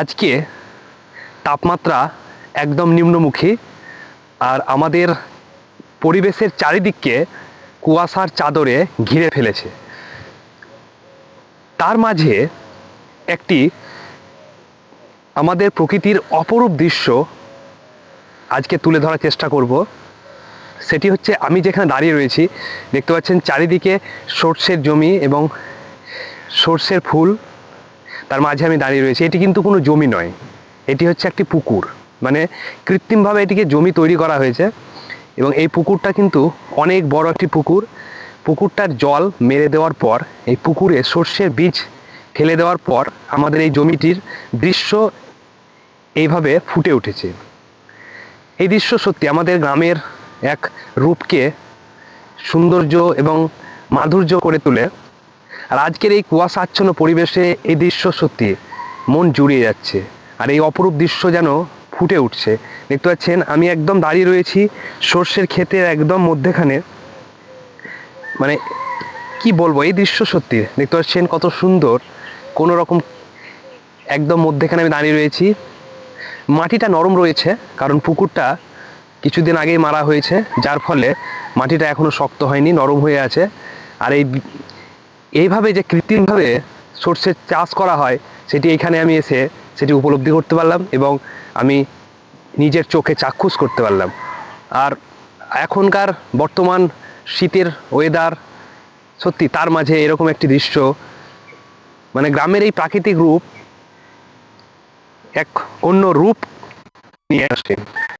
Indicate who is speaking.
Speaker 1: আজকে তাপমাত্রা একদম নিম্নমুখী আর আমাদের পরিবেশের চারিদিককে কুয়াশার চাদরে ঘিরে ফেলেছে। তার মাঝে একটি আমাদের প্রকৃতির অপরূপ দৃশ্য আজকে তুলে ধরার চেষ্টা করব। সেটি হচ্ছে আমি যেখানে দাঁড়িয়ে রয়েছি, দেখতে পাচ্ছেন চারিদিকে সর্ষের জমি এবং সর্ষের ফুল। তার মাঝে আমি দাঁড়িয়ে রয়েছি। এটি কিন্তু কোনো জমি নয়। এটি হচ্ছে একটি পুকুর। মানে কৃত্রিমভাবে এটিকে জমি তৈরি করা হয়েছে এবং এই পুকুরটা কিন্তু অনেক বড় একটি পুকুর। পুকুরটার জল মেরে দেওয়ার পর, এই পুকুরে সর্ষের বীজ ফেলে দেওয়ার পর আমাদের এই জমিটির দৃশ্য এইভাবে ফুটে উঠেছে। এই দৃশ্য সত্যি আমাদের গ্রামের এক রূপকে সৌন্দর্য এবং মাধুর্য করে তোলে। আর আজকের এই কুয়াশাচ্ছন্ন পরিবেশে এই দৃশ্য সত্যি মন জুড়িয়ে যাচ্ছে। আর এই অপরূপ দৃশ্য যেন ফুটে উঠছে। দেখতে পাচ্ছেন, আমি একদম দাঁড়িয়ে রয়েছি সর্ষের ক্ষেতের একদম মধ্যেখানে। মানে কি বলব, এই দৃশ্য সত্যি। দেখতে পাচ্ছেন কত সুন্দর। কোনো রকম একদম মধ্যেখানে আমি দাঁড়িয়ে রয়েছি। মাটিটা নরম রয়েছে, কারণ পুকুরটা কিছুদিন আগেই মারা হয়েছে। যার ফলে মাটিটা এখনও শক্ত হয়নি, নরম হয়ে আছে। আর এই এইভাবে যে কৃত্রিমভাবে সর্ষের চাষ করা হয়, সেটি এখানে আমি এসে সেটি উপলব্ধি করতে পারলাম এবং আমি নিজের চোখে চাক্ষুষ করতে পারলাম। আর এখনকার বর্তমান শীতের ওয়েদার সত্যি তার মাঝে এরকম একটি দৃশ্য মানে গ্রামের এই প্রাকৃতিক রূপ এক অন্য রূপ নিয়ে আসে।